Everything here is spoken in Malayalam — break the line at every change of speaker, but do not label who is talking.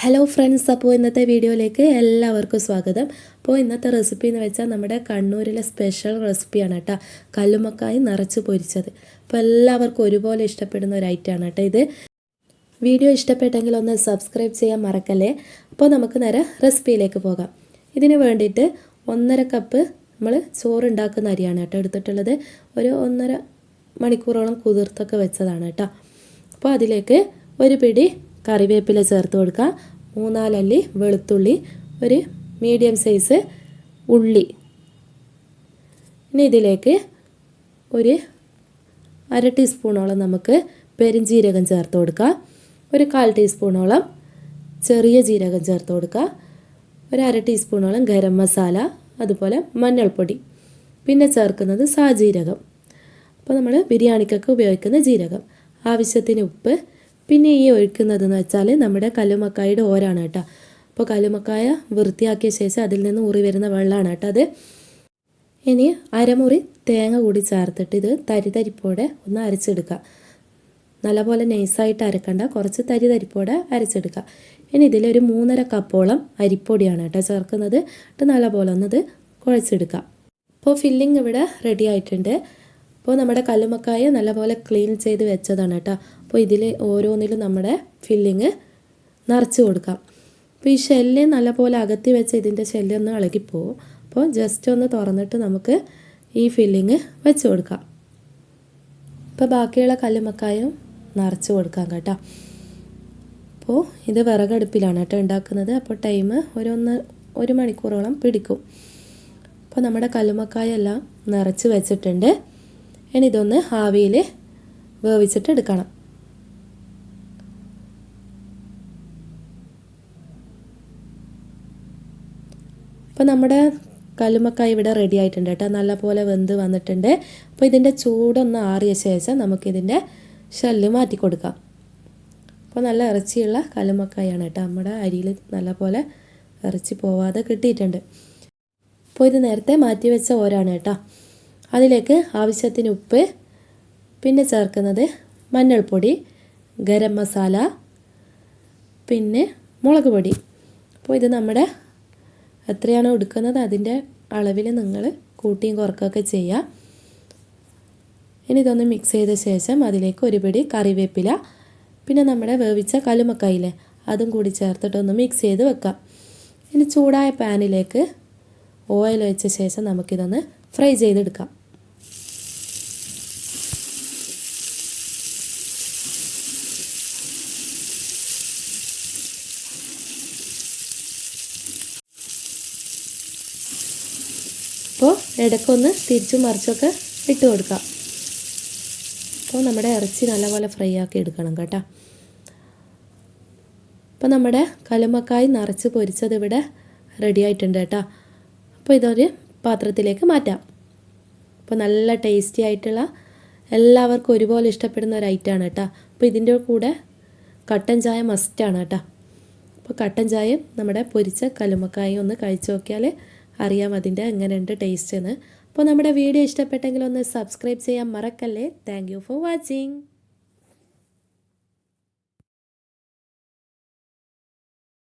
ഹലോ ഫ്രണ്ട്സ് അപ്പോൾ ഇന്നത്തെ വീഡിയോയിലേക്ക് എല്ലാവർക്കും സ്വാഗതം. അപ്പോൾ ഇന്നത്തെ റെസിപ്പി എന്ന് വെച്ചാൽ നമ്മുടെ കണ്ണൂരിലെ സ്പെഷ്യൽ റെസിപ്പിയാണ് കേട്ടോ. കല്ലുമക്കായി നിറച്ച് പൊരിച്ചത്. അപ്പോൾ എല്ലാവർക്കും ഒരുപോലെ ഇഷ്ടപ്പെടുന്ന ഒരു ഐറ്റമാണ് കേട്ടോ ഇത്. വീഡിയോ ഇഷ്ടപ്പെട്ടെങ്കിൽ ഒന്ന് സബ്സ്ക്രൈബ് ചെയ്യാൻ മറക്കല്ലേ? അപ്പോൾ നമുക്ക് നേരെ റെസിപ്പിയിലേക്ക് പോകാം. ഇതിന് വേണ്ടിയിട്ട് ഒന്നര കപ്പ് നമ്മൾ ചോറുണ്ടാക്കുന്ന അരിയാണ് കേട്ടോ എടുത്തിട്ടുള്ളത്. ഒരു ഒന്നര മണിക്കൂറോളം കുതിർത്തൊക്കെ വെച്ചതാണ് കേട്ടോ. അപ്പോൾ അതിലേക്ക് ഒരു പിടി കറിവേപ്പില ചേർത്ത് കൊടുക്കുക. മൂന്നാലല്ലി വെളുത്തുള്ളി ഒരു മീഡിയം സൈസ് ഉള്ളി. ഇനി ഇതിലേക്ക് ഒരു അര ടീസ്പൂണോളം നമുക്ക് പെരിഞ്ജീരകം ചേർത്ത് കൊടുക്കുക. ഒരു കാൽ ടീസ്പൂണോളം ചെറിയ ജീരകം ചേർത്ത് കൊടുക്കുക. ഒരു അര ടീസ്പൂണോളം ഗരം മസാല അതുപോലെ മഞ്ഞൾപ്പൊടി. പിന്നെ ചേർക്കുന്നത് സാജീരകം. അപ്പോൾ നമ്മൾ ബിരിയാണിക്കൊക്കെ ഉപയോഗിക്കുന്ന ജീരകം. ആവശ്യത്തിന് ഉപ്പ് പിന്നെ ഈ ഒഴിക്കുന്നതെന്ന് വെച്ചാൽ നമ്മുടെ കല്ലുമക്കായുടെ ഓരാണ് കേട്ടോ. അപ്പോൾ കല്ലുമക്കായ വൃത്തിയാക്കിയ ശേഷം അതിൽ നിന്ന് ഊറി വരുന്ന വെള്ളമാണ് കേട്ടോ അത്. ഇനി അരമുറി തേങ്ങ കൂടി ചേർത്തിട്ട് ഇത് തരിതരിപ്പോടെ ഒന്ന് അരച്ചെടുക്കുക. നല്ലപോലെ നൈസായിട്ട് അരക്കണ്ട കുറച്ച് തരിതരിപ്പോടെ അരച്ചെടുക്കുക. ഇനി ഇതിലൊരു മൂന്നര കപ്പോളം അരിപ്പൊടിയാണ് കേട്ടോ ചേർക്കുന്നത്. നല്ലപോലെ ഒന്നത് കുഴച്ചെടുക്കുക. അപ്പോൾ ഫില്ലിംഗ് ഇവിടെ റെഡി ആയിട്ടുണ്ട്. അപ്പോൾ നമ്മുടെ കല്ലുമക്കായ നല്ലപോലെ ക്ലീൻ ചെയ്ത് വെച്ചതാണ് കേട്ടോ. അപ്പോൾ ഇതിൽ ഓരോന്നിലും നമ്മുടെ ഫില്ലിങ് നിറച്ച് കൊടുക്കാം. അപ്പോൾ ഈ ഷെല്ല് നല്ലപോലെ അകത്തി വെച്ച് ഇതിന്റെ ഷെല്ല് ഒന്ന് ഇളകിപ്പോവും. അപ്പോൾ ജസ്റ്റ് ഒന്ന് തുറന്നിട്ട് നമുക്ക് ഈ ഫില്ലിങ് വെച്ച് കൊടുക്കാം. ഇപ്പോൾ ബാക്കിയുള്ള കല്ലുമക്കായും നിറച്ച് കൊടുക്കാം കേട്ടോ. അപ്പോൾ ഇത് വിറകടുപ്പിലാണ് കേട്ടോ ഉണ്ടാക്കുന്നത്. അപ്പോൾ ടൈം ഒരു ഒന്ന് ഒരു മണിക്കൂറോളം പിടിക്കും. അപ്പോൾ നമ്മുടെ കല്ലുമക്കായ എല്ലാം നിറച്ച് വെച്ചിട്ടുണ്ട്. ഇനി ഇതൊന്ന് ആവിയിൽ വേവിച്ചിട്ട് എടുക്കണം. അപ്പോൾ നമ്മുടെ കല്ലുമക്കായ ഇവിടെ റെഡി ആയിട്ടുണ്ട് കേട്ടോ. നല്ലപോലെ വെന്ത് വന്നിട്ടുണ്ട്. അപ്പോൾ ഇതിന്റെ ചൂടൊന്ന് ആറിയ ശേഷം നമുക്കിതിന്റെ ഷെല്ല് മാറ്റി കൊടുക്കാം. അപ്പോൾ നല്ല ഇറച്ചിയുള്ള കല്ലുമക്കായാണ് കേട്ടോ. നമ്മുടെ അരിയിൽ നല്ലപോലെ ഇറച്ചി പോവാതെ കിട്ടിയിട്ടുണ്ട്. അപ്പോൾ ഇത് നേരത്തെ മാറ്റി വെച്ച ഓരാണ് കേട്ടോ. അതിലേക്ക് ആവശ്യത്തിന് ഉപ്പ് പിന്നെ ചേർക്കുന്നത് മഞ്ഞൾപ്പൊടി ഗരം മസാല പിന്നെ മുളക് പൊടി. അപ്പോൾ ഇത് നമ്മുടെ എത്രയാണോ എടുക്കുന്നത് അതിന്റെ അളവിൽ നിങ്ങൾ കൂട്ടിയും കുറക്കുകയൊക്കെ ചെയ്യുക. ഇനി ഇതൊന്ന് മിക്സ് ചെയ്ത ശേഷം അതിലേക്ക് ഒരു പിടി കറിവേപ്പില പിന്നെ നമ്മുടെ വേവിച്ച കലുമക്കായില്ലേ അതും കൂടി ചേർത്തിട്ടൊന്ന് മിക്സ് ചെയ്ത് വെക്കാം. ഇനി ചൂടായ പാനിലേക്ക് ഓയിൽ വെച്ച ശേഷം നമുക്കിതൊന്ന് ഫ്രൈ ചെയ്തെടുക്കാം. അപ്പോൾ ഇടയ്ക്കൊന്ന് തിരിച്ചും മറിച്ചൊക്കെ ഇട്ട് കൊടുക്കാം. അപ്പോൾ നമ്മുടെ ഇറച്ചി നല്ലപോലെ ഫ്രൈ ആക്കി എടുക്കണം കേട്ടോ. അപ്പോൾ നമ്മുടെ കലുമക്കായി നിറച്ച് പൊരിച്ചത് ഇവിടെ റെഡി ആയിട്ടുണ്ട് കേട്ടോ. അപ്പോൾ ഇതൊരു പാത്രത്തിലേക്ക് മാറ്റാം. അപ്പോൾ നല്ല ടേസ്റ്റി ആയിട്ടുള്ള എല്ലാവർക്കും ഒരുപോലെ ഇഷ്ടപ്പെടുന്ന ഒരു ഐറ്റമാണ് കേട്ടോ. അപ്പോൾ ഇതിന്റെ കൂടെ കട്ടൻ ചായ മസ്റ്റാണ് കേട്ടോ. അപ്പോൾ കട്ടൻ ചായയും നമ്മുടെ പൊരിച്ച കലുമക്കായും ഒന്ന് കഴിച്ചു നോക്കിയാൽ അറിയാം അതിന്റെ എങ്ങനെയുണ്ട് ടേസ്റ്റ് എന്ന്. അപ്പോൾ നമ്മുടെ വീഡിയോ ഇഷ്ടപ്പെട്ടെങ്കിൽ ഒന്ന് സബ്സ്ക്രൈബ് ചെയ്യാൻ മറക്കല്ലേ. Thank for watching